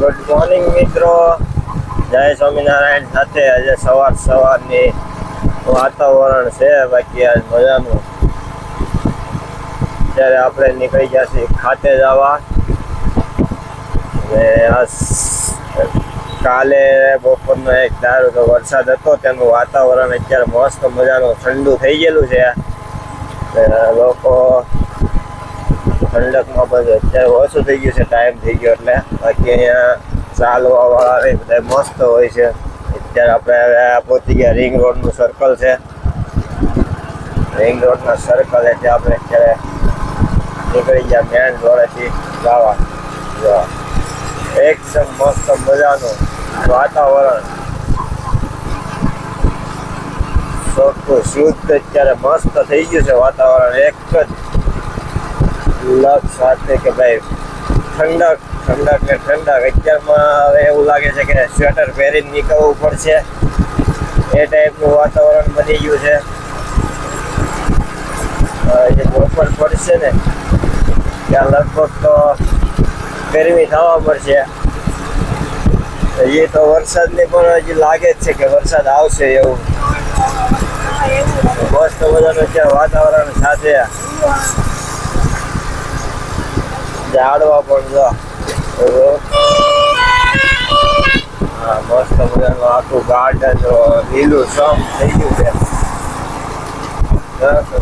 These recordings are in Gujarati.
ગુડ મોર્નિંગ મિત્રો. જય સ્વામિનારાયણ સાથે આજે સવાર સવારની વાતાવરણ છે. બાકી આજ મજાનું. અત્યારે આપણે નીકળી જશે ખાતે જવા. અને કાલે બપોરનો એક ધારો તો વરસાદ હતો તેનું વાતાવરણ અત્યારે મસ્ત મજાનું ઠંડુ થઈ ગયેલું છે. લોકો ઠંડકમાં બધું. અત્યારે ઓછું થઈ ગયું છે ટાઈમ થઈ ગયો એટલે. બાકી અહીંયા ચાલવા વાળા એ બધા મસ્ત હોય છે. અત્યારે આપણે હવે પહોંચી ગયા રિંગ રોડનું સર્કલ છે. રિંગ રોડના સર્કલ એટલે આપણે અત્યારે નીકળી ગયા મેન રોડેથી જવા. જો એકદમ મસ્ત મજાનું વાતાવરણ. ચોખ્ખું, શુદ્ધ, અત્યારે મસ્ત થઈ ગયું છે વાતાવરણ. એક જ લગ સાથે કે ભાઈ ઠંડક ઠંડક ને ઠંડક. અત્યારમાં હવે એવું લાગે છે કે સ્વેટર પહેરીને નીકળવું પડશે. એ ટાઈપનું વાતાવરણ બની ગયું છે. જે બપોર પડશે ને, ત્યાં લગભગ તો ગરમી થવા પડશે એ તો વરસાદની પણ હજી લાગે જ છે કે વરસાદ આવશે એવું. મસ્ત મજાનું છે વાતાવરણ સાથે. ઝાડવા પણ જો. હા, મસ્ત મજાનું આખું ગાર્ડન લીલું સમ થઈ ગયું છે.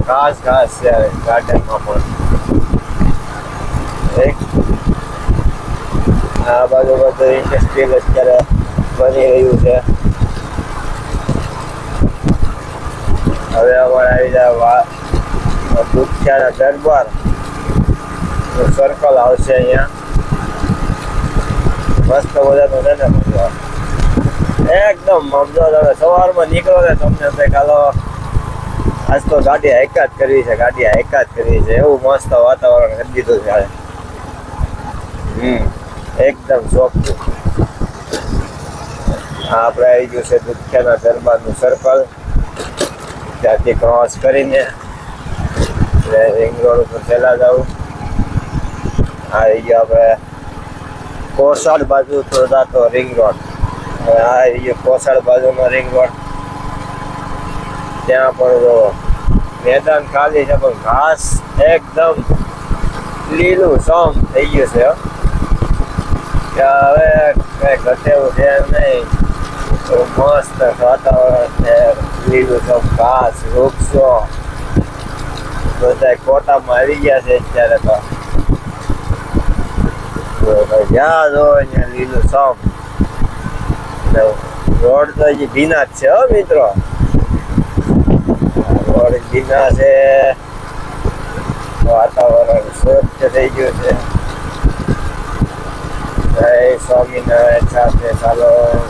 ઘાસ ઘાસ છે ગાર્ડનમાં પણ. એક. આ બાજુ બધું ઇન્ડસ્ટ્રીયલ અત્યારે બની રહ્યું છે. હવે અમારે આવી જાય વા દુખ્યાના દરબાર. સર્કલ આવશે અહીંયા. મસ્ત મજાનું છે ને બધું. એકદમ સમજો તમે, સવારમાં નીકળો ને તમને તો કાલો આજ તો ગાડી જ કરવી છે, ગાડી જ કરવી છે. એવું મસ્ત વાતાવરણ કરી દીધું છે હમ, એકદમ ચોખ્ખું આપણે આવી ગયું છે દુખ્યાના દરબારનું સર્કલ ત્યાંથી ક્રોસ કરીને. રિંગ રોડ ઉપર પહેલાં જવું આવી ગયો આપણે કોસાડ બાજુ તો જાતો રિંગ રોડ આ ગયો કોસાડ બાજુનો રિંગ રોડ ત્યાં પણ જો મેદાન ખાલી છે, પણ ઘાસ એકદમ લીલું સમ થઈ ગયું છે. ત્યાં હવે કઈ ઘટેવું છે નહીં. મસ્ત વાતાવરણ છે, લીલું સમ ઘાસ, વૃક્ષો. બધા કોટામાં આવી ગયા છે અત્યારે તો. જ્યાં જો લીલું સમ. રોડ તો ભીના જ છે હો મિત્રો. રોડ ભીના છે. વાતાવરણ સ્વચ્છ થઈ ગયું છે. જય સ્વામિનારાયણ સાથે ચાલો.